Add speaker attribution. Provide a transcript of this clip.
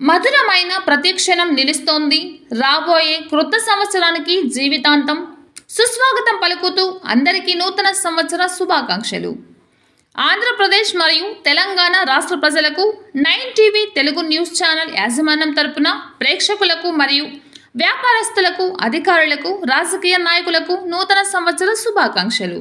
Speaker 1: మధురమైన ప్రతిక్షణం నిలుస్తోంది. రాబోయే క్రొత్త సంవత్సరానికి జీవితాంతం సుస్వాగతం పలుకుతూ అందరికీ నూతన సంవత్సర శుభాకాంక్షలు. ఆంధ్రప్రదేశ్ మరియు తెలంగాణ రాష్ట్ర ప్రజలకు nine TV Telugu news channel యాజమాన్యం తరపున ప్రేక్షకులకు మరియు వ్యాపారస్తులకు అధికారులకు రాజకీయ నాయకులకు నూతన సంవత్సర శుభాకాంక్షలు.